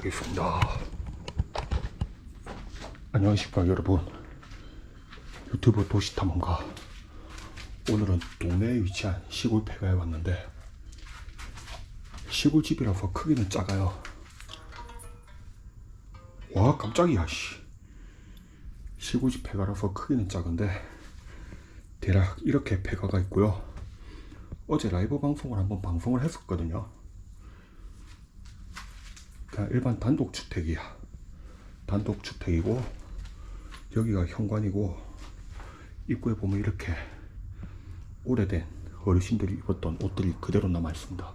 실례하겠습니다. 안녕하십니까 여러분. 유튜브 도시탐험가. 오늘은 동네에 위치한 시골 폐가에 왔는데 시골집이라서 크기는 작아요. 와 깜짝이야 씨. 시골집 폐가라서 크기는 작은데 대략 이렇게 폐가가 있고요. 어제 라이브 방송을 한번 방송을 했었거든요. 그냥 일반 단독 주택이야. 단독 주택이고 여기가 현관이고 입구에 보면 이렇게 오래된 어르신들이 입었던 옷들이 그대로 남아 있습니다.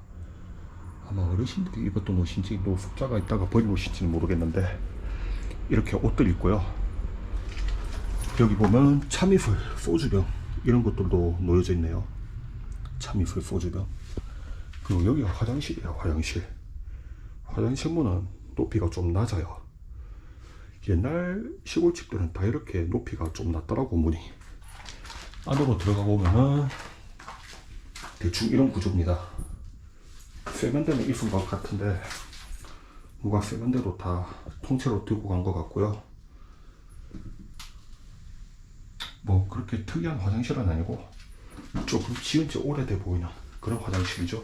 아마 어르신들이 입었던 옷인지 노숙자가 있다가 버린 옷인지는 모르겠는데 이렇게 옷들 있고요. 여기 보면 참이슬, 소주병 이런 것들도 놓여져 있네요. 참이슬, 소주병. 그리고 여기가 화장실이에요, 화장실. 화장실 문은 높이가 좀 낮아요. 옛날 시골집들은 다 이렇게 높이가 좀 낮더라고, 문이. 안으로 들어가 보면은 대충 이런 구조입니다. 세면대는 있은 것 같은데 누가 세면대로 다 통째로 들고 간 것 같고요. 뭐 그렇게 특이한 화장실은 아니고 조금 지은 지 오래돼 보이는 그런 화장실이죠.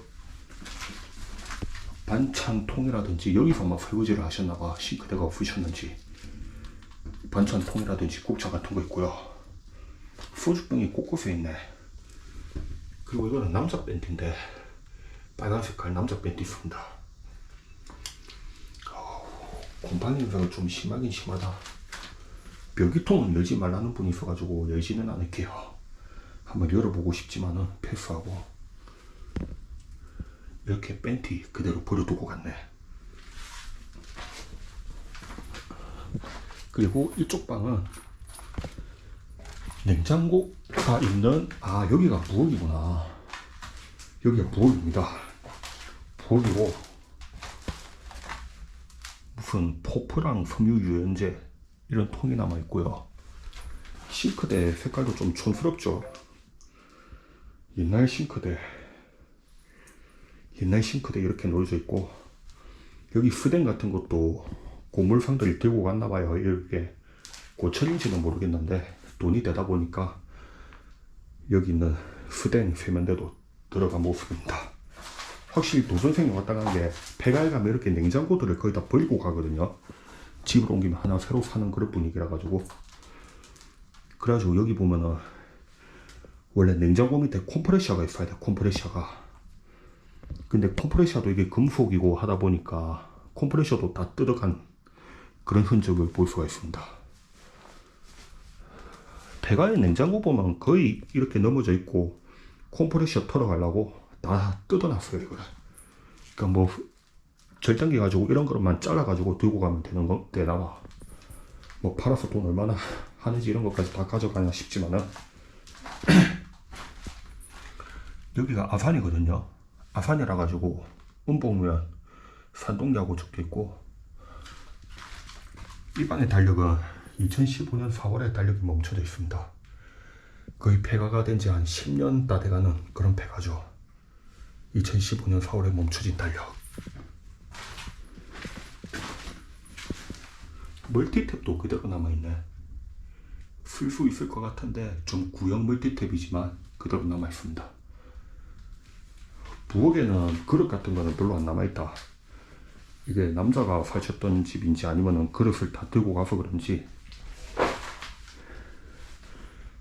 반찬통이라든지 여기서만 설거지를 하셨나봐 싱크대가 없으셨는지 반찬통이라든지 국차 같은 거 있고요. 소주병이 곳곳에 있네. 그리고 이거는 남자 밴드인데 빨간 색깔 남자 밴드 있습니다. 곰팡이 냄새가 좀 심하긴 심하다. 변기통은 열지 말라는 분이 있어가지고 열지는 않을게요. 한번 열어보고 싶지만은 패스하고 이렇게 팬티 그대로 버려두고 갔네. 그리고 이쪽 방은 냉장고가 있는 아 여기가 부엌이구나. 여기가 부엌입니다. 부엌이고 무슨 포프랑 섬유 유연제 이런 통이 남아 있고요. 싱크대 색깔도 좀 촌스럽죠. 옛날 싱크대 옛날 싱크대 이렇게 놓여져 있고 여기 스댕 같은 것도 고물상들이 들고 갔나 봐요. 이렇게 고철인지는 모르겠는데 돈이 되다 보니까 여기 있는 스댕 세면대도 들어간 모습입니다. 확실히 도선생이 왔다 간게 가면 이렇게 냉장고들을 거의 다 버리고 가거든요. 집으로 옮기면 하나 새로 사는 그런 분위기라 가지고 그래가지고 여기 보면은 원래 냉장고 밑에 컴프레셔가 있어야 돼 컴프레셔가 근데 컴프레셔도 이게 금속이고 하다 보니까 컴프레셔도 다 뜯어간 그런 흔적을 볼 수가 있습니다. 배가의 냉장고 보면 거의 이렇게 넘어져 있고 컴프레셔 털어가려고 다 뜯어놨어요 이거를 그러니까 뭐 절단기 가지고 이런 거만 잘라가지고 들고 가면 되는 거 되나봐. 뭐 팔아서 돈 얼마나 하는지 이런 것까지 다 가져가나 싶지만은 여기가 아산이거든요 아산이라 가지고 음봉면 산동야구 적혀 있고 이 방의 달력은 2015년 4월에 달력이 멈춰져 있습니다 거의 폐가가 된 지 한 10년 다 돼가는 그런 폐가죠 2015년 4월에 멈춰진 달력 멀티탭도 그대로 남아있네. 쓸 수 있을 것 같은데 좀 구형 멀티탭이지만 그대로 남아있습니다. 부엌에는 그릇 같은 거는 별로 안 남아있다. 이게 남자가 사셨던 집인지 아니면은 그릇을 다 들고 가서 그런지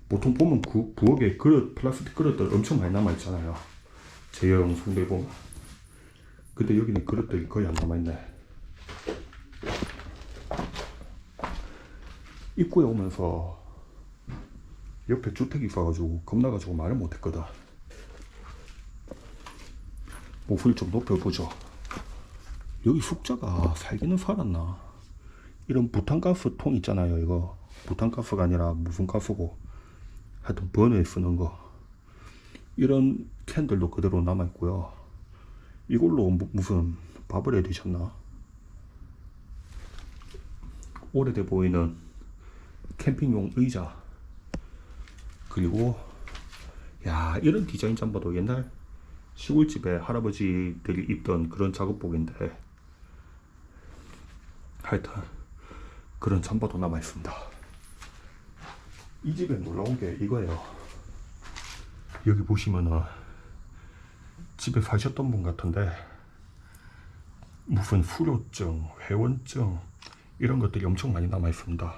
보통 보면 그 부엌에 그릇, 플라스틱 그릇들 엄청 많이 남아있잖아요. 제형 성대 보면. 근데 여기는 그릇들이 거의 안 남아있네. 입구에 오면서 옆에 주택이 있어가지고 겁나가지고 말을 못했거든. 목소리 좀 높여보죠. 여기 숙자가 살기는 살았나? 이런 부탄가스 통 있잖아요. 이거 부탄가스가 아니라 무슨 가스고 하여튼 버너에 쓰는 거. 이런 캔들도 그대로 남아있고요. 이걸로 무, 무슨 밥을 해 드셨나? 오래돼 보이는 캠핑용 의자 그리고 야 이런 디자인 잠바도 옛날 시골집에 할아버지들이 입던 그런 작업복인데 하여튼 그런 잠바도 남아 있습니다. 이 집에 놀라운 게 이거예요. 여기 보시면은 집에 사셨던 분 같은데 무슨 수료증, 회원증 이런 것들이 엄청 많이 남아 있습니다.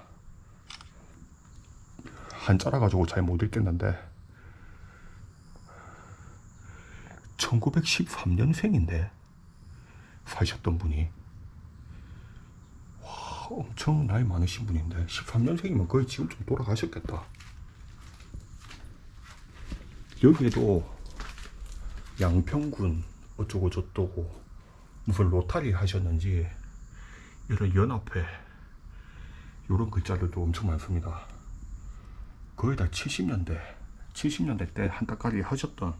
한자라 가지고 잘 못 읽겠는데 1913년생인데 사셨던 분이 와 엄청 나이 많으신 분인데 13년생이면 거의 지금 좀 돌아가셨겠다. 여기에도 양평군 어쩌고 저쩌고 무슨 로타리 하셨는지 이런 연합회 이런 글자들도 엄청 많습니다. 거의 다 70년대 70년대 때 한따까리 하셨던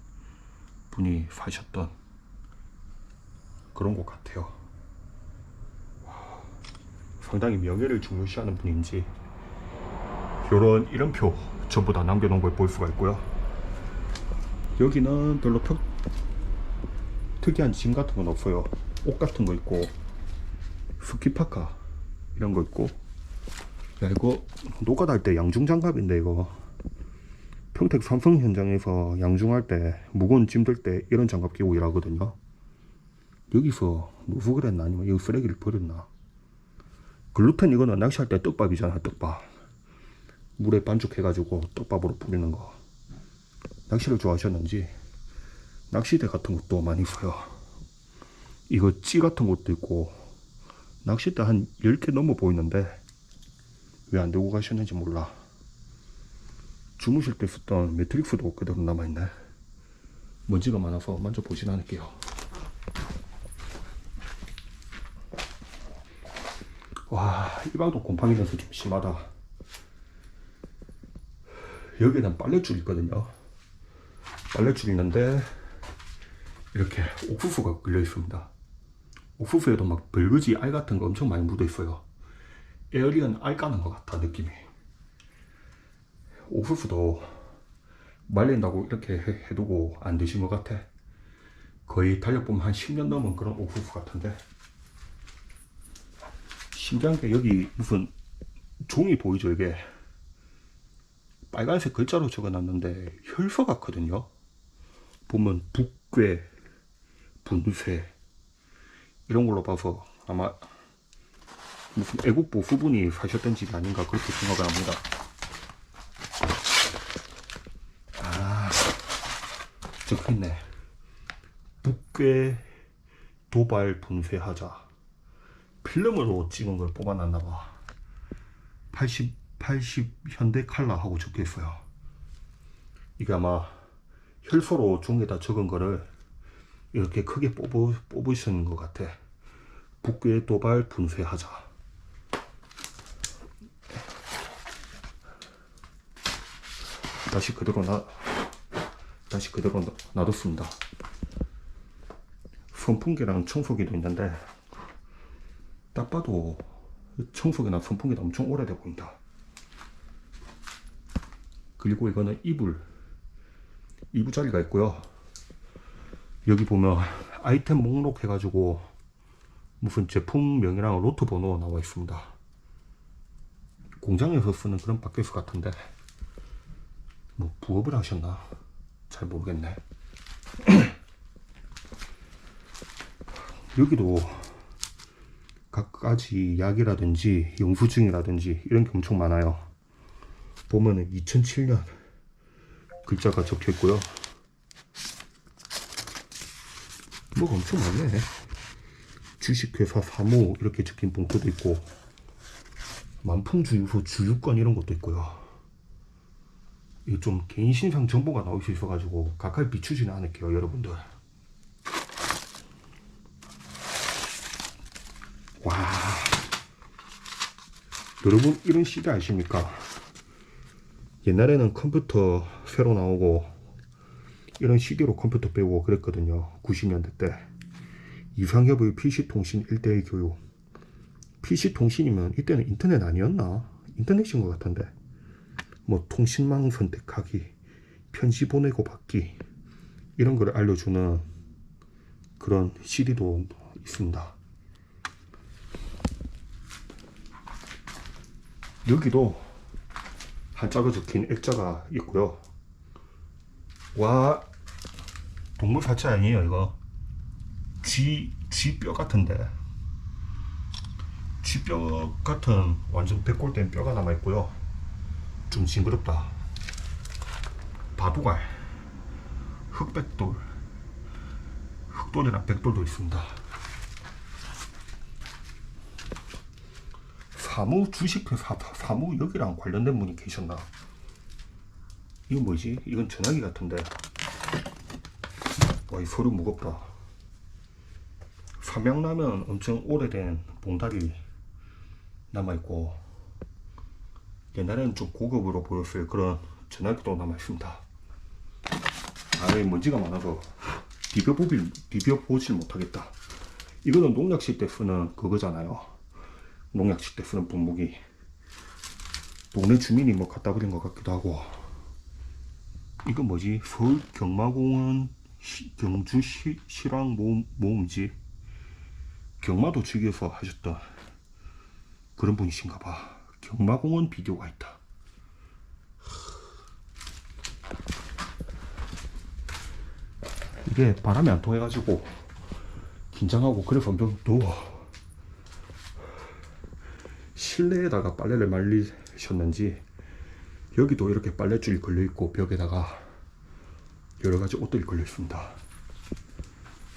분이 사셨던 그런 것 같아요. 와, 상당히 명예를 중요시하는 분인지 이런 이름표 전부 다 남겨놓은 걸 볼 수가 있고요. 여기는 별로 특, 특이한 짐 같은 건 없어요. 옷 같은 거 있고 스키파카 이런 거 있고 야 이거 노가다 때 양중 장갑인데 이거 평택 삼성 현장에서 양중할 때 무거운 짐 들 때 이런 장갑 끼고 일하거든요. 여기서 누구 그랬나 아니면 여기 쓰레기를 버렸나? 글루텐 이거는 낚시할 때 떡밥이잖아 떡밥. 물에 반죽해 가지고 떡밥으로 뿌리는 거. 낚시를 좋아하셨는지 낚시대 같은 것도 많이 써요. 이거 찌 같은 것도 있고 낚싯대 한 10개 넘어 보이는데 왜 안 들고 가셨는지 몰라. 주무실 때 썼던 매트릭스도 그대로 남아있네. 먼지가 많아서 만져보진 않을게요. 와, 이 방도 곰팡이 냄새 좀 심하다. 여기는 빨래줄 있거든요. 빨래줄 있는데, 이렇게 옥수수가 끌려 있습니다. 옥수수에도 막 벌거지 알 같은 거 엄청 많이 묻어 있어요. 에어리언 알 까는 것 같아, 느낌이. 옥수수도 말린다고 이렇게 해, 해두고 안 드신 것 같아. 거의 달력보면 한 10년 넘은 그런 옥수수 같은데. 신기한 게 여기 무슨 종이 보이죠, 이게. 빨간색 글자로 적어 놨는데 혈서 같거든요. 보면 북괴, 분쇄, 이런 걸로 봐서 아마 무슨 애국보 후분이 사셨던 집이 아닌가 그렇게 생각을 합니다. 적혀있네. 북괴 도발 분쇄하자. 필름으로 찍은 걸 뽑아놨나봐. 80, 80 현대 칼라 하고 적혀있어요. 이게 아마 혈서로 종에다 적은 거를 이렇게 크게 뽑으, 뽑으신 것 같아. 북괴 도발 분쇄하자. 다시 그대로 놔 다시 그대로 놔- 놔뒀습니다. 선풍기랑 청소기도 있는데 딱 봐도 청소기나 선풍기도 엄청 오래돼 보인다. 그리고 이거는 이불 이불 자리가 있고요. 여기 보면 아이템 목록 해가지고 무슨 제품명이랑 로트 번호 나와 있습니다. 공장에서 쓰는 그런 바켓스 같은데 뭐 부업을 하셨나 잘 모르겠네. 여기도 각가지 약이라든지 영수증이라든지 이런 게 엄청 많아요. 보면은 2007년 글자가 적혀 있고요. 뭐가 엄청 많네. 주식회사 사무 이렇게 적힌 봉투도 있고 만풍주유소 주유권 이런 것도 있고요. 좀 개인 신상 정보가 나올 수 있어가지고 가까이 비추지는 않을게요, 여러분들. 와, 여러분 이런 시대 아십니까? 옛날에는 컴퓨터 새로 나오고 이런 CD로 컴퓨터 빼고 그랬거든요. 90년대 때. 이상협의 PC통신 1대1 교육. PC통신이면 이때는 인터넷 아니었나? 인터넷인 것 같은데. 뭐 통신망 선택하기, 편지 보내고 받기 이런 걸 알려주는 그런 CD도 있습니다. 여기도 한자가 적힌 액자가 있고요. 와 동물 사체 아니에요 이거 쥐, 쥐뼈 같은데 쥐뼈 같은 완전 백골된 뼈가 남아있고요 좀 징그럽다. 바둑알 흑백돌 흑돌이랑 백돌도 있습니다. 사무 주식회 사, 사무 여기랑 관련된 분이 계셨나? 이건 뭐지? 이건 전화기 같은데. 와, 이 소리 무겁다. 삼양라면 엄청 오래된 봉다리 남아있고, 옛날에는 좀 고급으로 보였을 그런 전화기도 남아있습니다. 아이, 먼지가 많아서 비벼보질, 비벼보질 못하겠다. 이거는 농약실 때 쓰는 그거잖아요. 농약실 때 쓰는 분무기. 동네 주민이 뭐 갖다 버린 것 같기도 하고. 이건 뭐지? 서울 경마공원 시- 경주 시 실황 모음, 모음지 경마도 즐겨서 하셨던 그런 분이신가 봐. 경마공원 비디오가 있다. 이게 바람이 안 통해가지고 긴장하고 그래서 엄청 더워. 실내에다가 빨래를 말리셨는지 여기도 이렇게 빨랫줄이 걸려 있고 벽에다가 여러 가지 옷들이 걸려 있습니다.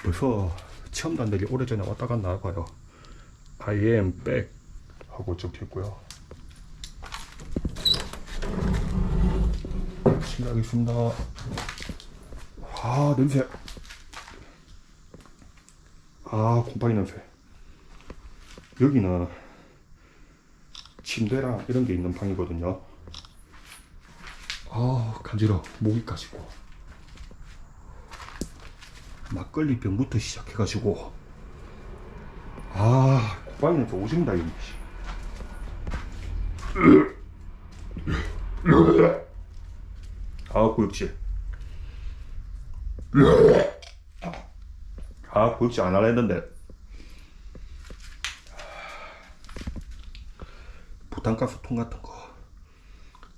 벌써 체험단들이 오래전에 왔다 갔나 봐요. I am back 하고 적혀 있고요. 실례하겠습니다. 아 냄새. 아 곰팡이 냄새. 여기는 침대랑 이런 게 있는 방이거든요. 아 간지러 모기까지고 막걸리 병부터 시작해가지고 아 곰팡이는 저 오진다 이 거아 구역질 아 구역질 안 하려 했는데 부탄가스 통 같은 거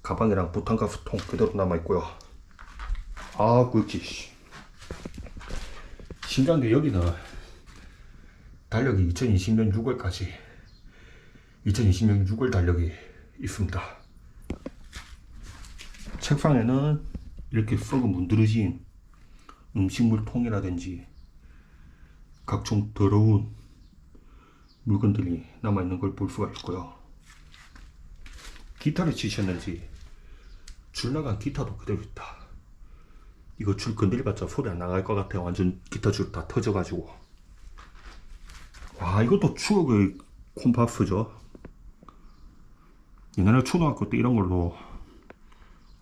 가방이랑 부탄가스 통 그대로 남아있고요 아 씨. 신기한 게 여기는 달력이 2020년 6월까지 2020년 6월 달력이 있습니다. 책상에는 이렇게 썩은 문드러진 음식물 통이라든지 각종 더러운 물건들이 남아있는 걸 볼 수가 있고요. 기타를 치셨는지 줄 나간 기타도 그대로 있다. 이거 줄 건드려봤자 소리 안 나갈 것 같아요. 완전 기타 줄 다 터져가지고. 와, 이것도 추억의 콤파스죠. 옛날에 초등학교 때 이런 걸로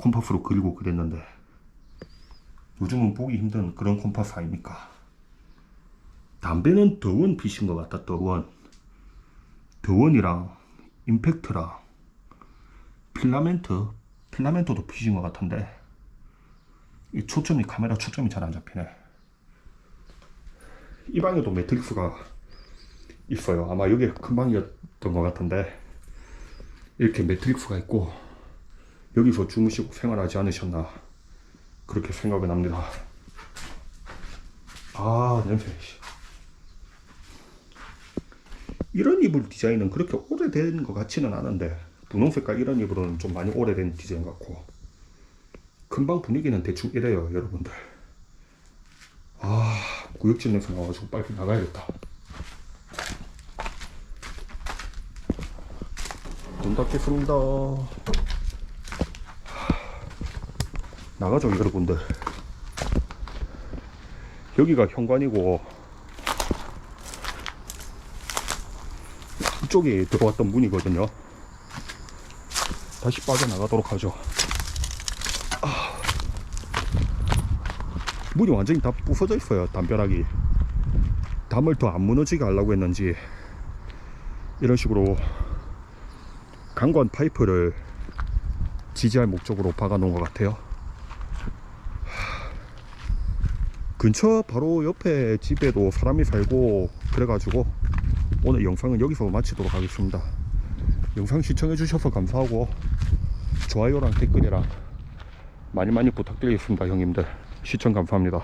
콤파스로 그리고 그랬는데 요즘은 보기 힘든 그런 콤파스 아닙니까? 담배는 더원 빛인 것 같다, 더원. 더원이랑 임팩트랑 필라멘트, 필라멘트도 빛인 것 같은데 이 초점이 카메라 초점이 잘 안 잡히네. 이 방에도 매트릭스가 있어요. 아마 여기 큰 방이었던 것 같은데 이렇게 매트릭스가 있고 여기서 주무시고 생활하지 않으셨나 그렇게 생각이 납니다. 아 냄새. 씨. 이런 이불 디자인은 그렇게 오래된 것 같지는 않은데 분홍 색깔 이런 이불은 좀 많이 오래된 디자인 같고 금방 분위기는 대충 이래요 여러분들 아 구역질 냄새 나가지고 빨리 나가야겠다 문 닫겠습니다 나가죠 여러분들. 여기가 현관이고 이쪽에 들어왔던 문이거든요. 다시 빠져나가도록 하죠. 문이 완전히 다 부서져 있어요 담벼락이. 담을 더 안 무너지게 하려고 했는지. 이런 식으로 강관 파이프를 지지할 목적으로 박아 놓은 것 같아요 하, 근처 바로 옆에 집에도 사람이 살고 그래가지고 오늘 영상은 여기서 마치도록 하겠습니다. 영상 시청해 주셔서 감사하고 좋아요랑 댓글이랑 많이 많이 부탁드리겠습니다 형님들. 시청 감사합니다